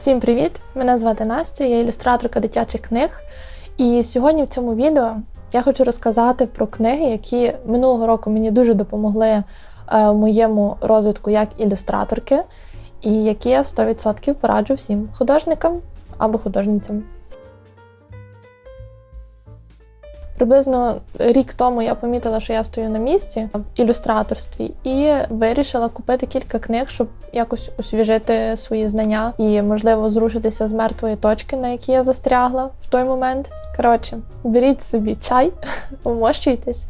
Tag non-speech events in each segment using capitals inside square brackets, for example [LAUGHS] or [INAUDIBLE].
Всім привіт! Мене звати Настя, я ілюстраторка дитячих книг. І сьогодні в цьому відео я хочу розказати про книги, які минулого року мені дуже допомогли е, в моєму розвитку як ілюстраторки, і які я 100% пораджу всім художникам або художницям. Приблизно рік тому я помітила, що я стою на місці в ілюстраторстві, і вирішила купити кілька книг, щоб якось освіжити свої знання і, можливо, зрушитися з мертвої точки, на якій я застрягла в той момент. Коротше, беріть собі чай, [LAUGHS] помощуйтесь,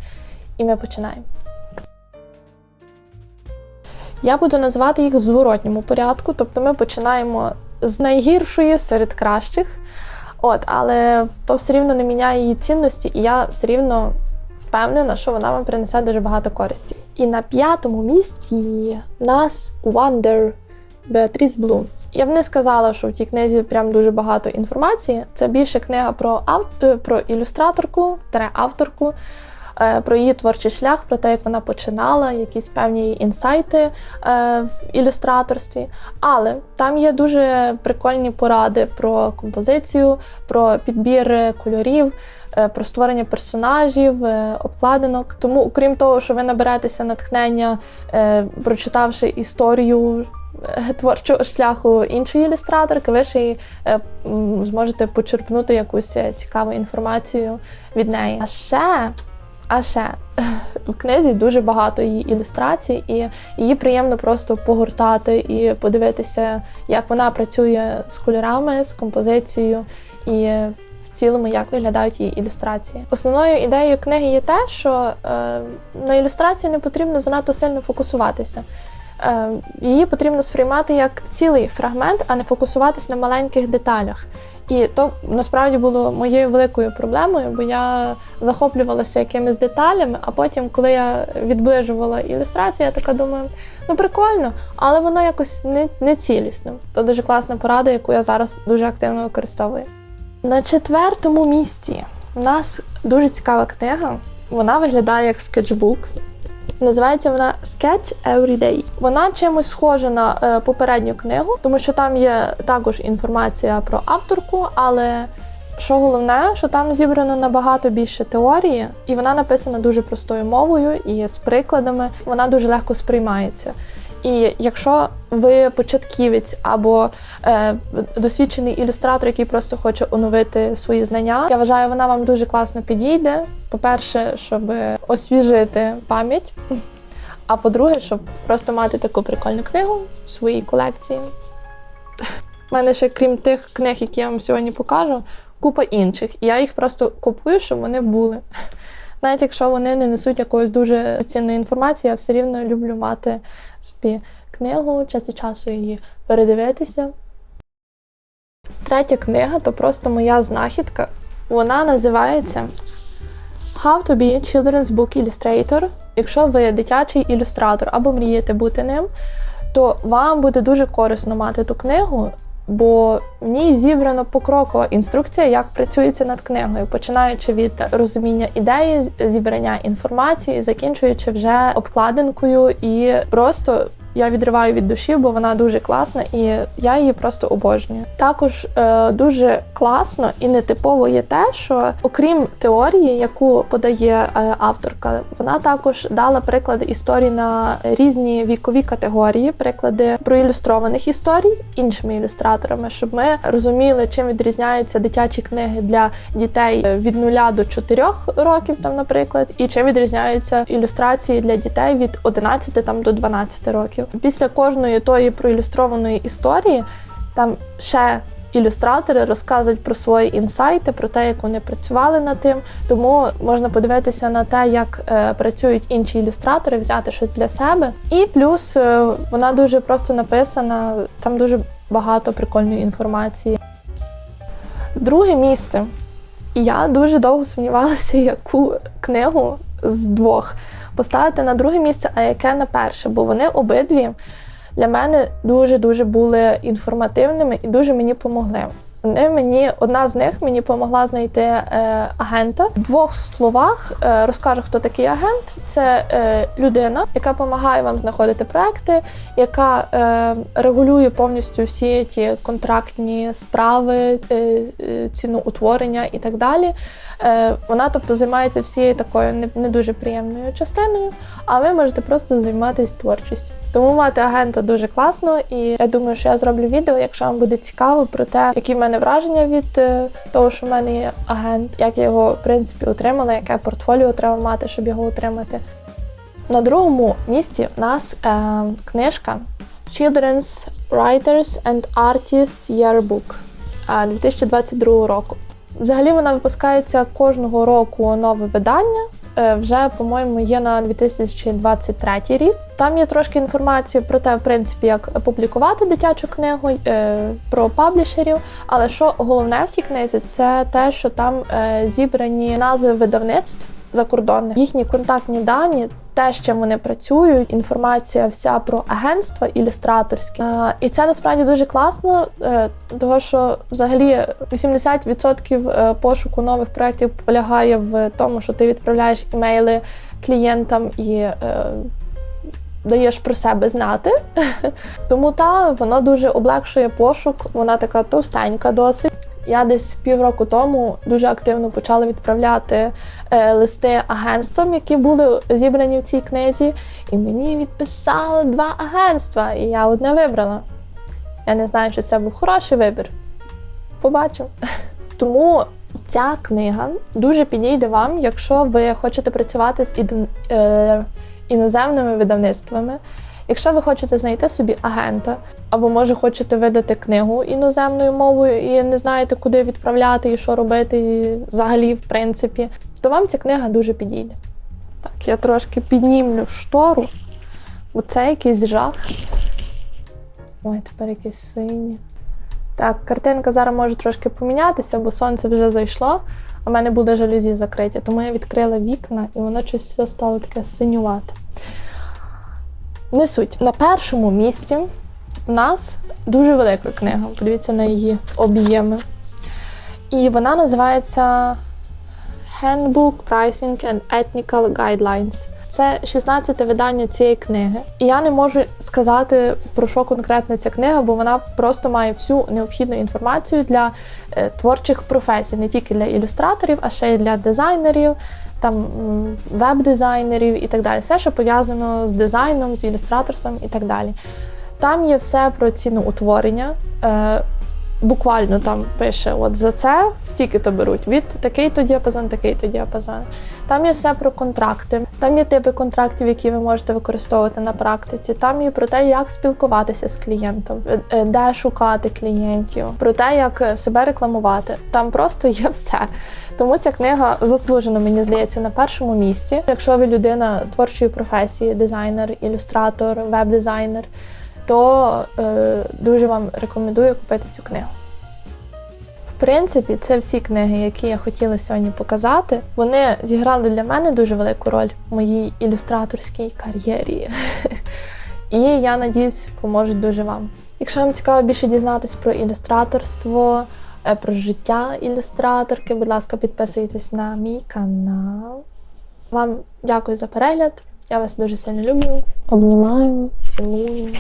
і ми починаємо. Я буду називати їх в зворотньому порядку, тобто ми починаємо з найгіршої серед кращих. От, але то все рівно не міняє її цінності, і я все рівно впевнена, що вона вам принесе дуже багато користі. І на п'ятому місці нас Wonder Беатріс Блум. Я б не сказала, що в тій книзі прям дуже багато інформації. Це більше книга про ав... е, про ілюстраторку, авторку, про її творчий шлях, про те, як вона починала, якісь певні інсайти е, в ілюстраторстві. Але там є дуже прикольні поради про композицію, про підбір кольорів. е, Про створення персонажів, е, обкладинок. Тому, окрім того, що ви наберетеся натхнення, е, прочитавши історію е, творчого шляху іншої ілюстраторки, ви ще й е, зможете почерпнути якусь е, цікаву інформацію від неї. А ще, а ще [LAUGHS] в книзі дуже багато її ілюстрацій, і її приємно просто погортати і подивитися, як вона працює з кольорами, з композицією і в цілому, як виглядають її ілюстрації. Основною ідеєю книги є те, що е, на ілюстрації не потрібно занадто сильно фокусуватися. Е, її потрібно сприймати як цілий фрагмент, а не фокусуватись на маленьких деталях. І то насправді було моєю великою проблемою, бо я захоплювалася якимись деталями, а потім, коли я відближувала ілюстрацію, я така думаю, ну прикольно, але воно якось не, не цілісно. То дуже класна порада, яку я зараз дуже активно використовую. На четвертому місці у нас дуже цікава книга. Вона виглядає як скетчбук. Називається вона Sketch Every Day. Вона чимось схожа на е, попередню книгу, тому що там є також інформація про авторку, але що головне, що там зібрано набагато більше теорії, і вона написана дуже простою мовою і з прикладами. Вона дуже легко сприймається. І якщо ви початківець або е, досвідчений ілюстратор, який просто хоче оновити свої знання, я вважаю, вона вам дуже класно підійде. По-перше, щоб освіжити пам'ять. А по-друге, щоб просто мати таку прикольну книгу в своїй колекції. У мене ще, крім тих книг, які я вам сьогодні покажу, купа інших. І я їх просто купую, щоб вони були. Навіть якщо вони не несуть якоїсь дуже цінної інформації, я все рівно люблю мати собі книгу, час від часу її передивитися. Третя книга то просто моя знахідка. Вона називається How to be a Children's Book Illustrator. Якщо ви дитячий ілюстратор або мрієте бути ним, то вам буде дуже корисно мати ту книгу, бо в ній зібрано покрокова інструкція, як працюється над книгою, починаючи від розуміння ідеї, зібрання інформації, закінчуючи вже обкладинкою і просто. Я відриваю від душі, бо вона дуже класна, і я її просто обожнюю. Також е, дуже класно і нетипово є те, що окрім теорії, яку подає е, авторка, вона також дала приклади історій на різні вікові категорії, приклади проілюстрованих історій іншими ілюстраторами, щоб ми розуміли, чим відрізняються дитячі книги для дітей е, від 0 до 4 років, там, наприклад, і чим відрізняються ілюстрації для дітей від 11 там до 12 років. Після кожної тої проілюстрованої історії там ще ілюстратори розказують про свої інсайти, про те, як вони працювали над тим. Тому можна подивитися на те, як е, працюють інші ілюстратори, взяти щось для себе. І плюс е, вона дуже просто написана, там дуже багато прикольної інформації. Друге місце. Я дуже довго сумнівалася, яку книгу з двох поставити на друге місце, а яке на перше, бо вони обидві для мене дуже-дуже були інформативними і дуже мені помогли. Вони мені одна з них мені допомогла знайти е, агента. В двох словах е, розкажу, хто такий агент. Це е, людина, яка допомагає вам знаходити проекти, яка е, регулює повністю всі ті контрактні справи, е, е, ціноутворення і так далі. Е, вона, тобто, займається всією такою не, не дуже приємною частиною, а ви можете просто займатися творчістю. Тому мати агента дуже класно, і я думаю, що я зроблю відео, якщо вам буде цікаво про те, які в мене враження від е, того, що в мене є агент, як я його в принципі отримала, яке портфоліо треба мати, щоб його отримати. На другому місці в нас е, книжка Children's Writers and Artists Yearbook е, 2022 року. Взагалі вона випускається кожного року нове видання. Е, Вже, по-моєму, є на 2023 рік. Там є трошки інформації про те, в принципі, як публікувати дитячу книгу, е, про паблішерів. Але що головне в тій книзі, це те, що там е, зібрані назви видавництв закордонних, їхні контактні дані, те, з чим вони працюють, інформація вся про агентства ілюстраторські. Е, І це насправді дуже класно, е, того що взагалі 80% е, пошуку нових проєктів полягає в тому, що ти відправляєш імейли клієнтам і даєш про себе знати. [LAUGHS] Тому та воно дуже облегшує пошук. Вона така товстенька досить. Я десь півроку тому дуже активно почала відправляти е, листи агентствам, які були зібрані в цій книзі, і мені відписали два агентства, і я одне вибрала. Я не знаю, чи це був хороший вибір. Побачимо. [LAUGHS] Тому ця книга дуже підійде вам, якщо ви хочете працювати з е, іноземними видавництвами. Якщо ви хочете знайти собі агента, або може хочете видати книгу іноземною мовою і не знаєте, куди відправляти і що робити, і взагалі, в принципі, то вам ця книга дуже підійде. Так, я трошки піднімлю штору, бо це якийсь жах. Ой, тепер якесь синє. Так, картинка зараз може трошки помінятися, бо сонце вже зайшло, а в мене були жалюзі закриті, тому я відкрила вікна і воно щось стало таке синювате. Не суть. На першому місці у нас дуже велика книга. Подивіться на її об'єми. І вона називається Handbook Pricing and Ethnical Guidelines. Це 16 видання цієї книги. І я не можу сказати, про що конкретно ця книга, бо вона просто має всю необхідну інформацію для е, творчих професій, не тільки для ілюстраторів, а ще й для дизайнерів, там веб-дизайнерів і так далі. Все, що пов'язано з дизайном, з ілюстраторством і так далі. Там є все про ціноутворення. Буквально там пише: от за це стільки-то беруть від такий-то діапазон, такий-то діапазон. Там є все про контракти, там є типи контрактів, які ви можете використовувати на практиці. Там є про те, як спілкуватися з клієнтом, е, е, де шукати клієнтів, про те, як себе рекламувати. Там просто є все. Тому ця книга заслужено, мені здається, на першому місці. Якщо ви людина творчої професії, дизайнер, ілюстратор, веб-дизайнер, то е, дуже вам рекомендую купити цю книгу. В принципі, це всі книги, які я хотіла сьогодні показати. Вони зіграли для мене дуже велику роль в моїй ілюстраторській кар'єрі. [LAUGHS] І я надіюсь, поможуть дуже вам. Якщо вам цікаво більше дізнатись про ілюстраторство, е, про життя ілюстраторки, будь ласка, підписуйтесь на мій канал. Вам дякую за перегляд. Я вас дуже сильно люблю. Обнімаю, цілую.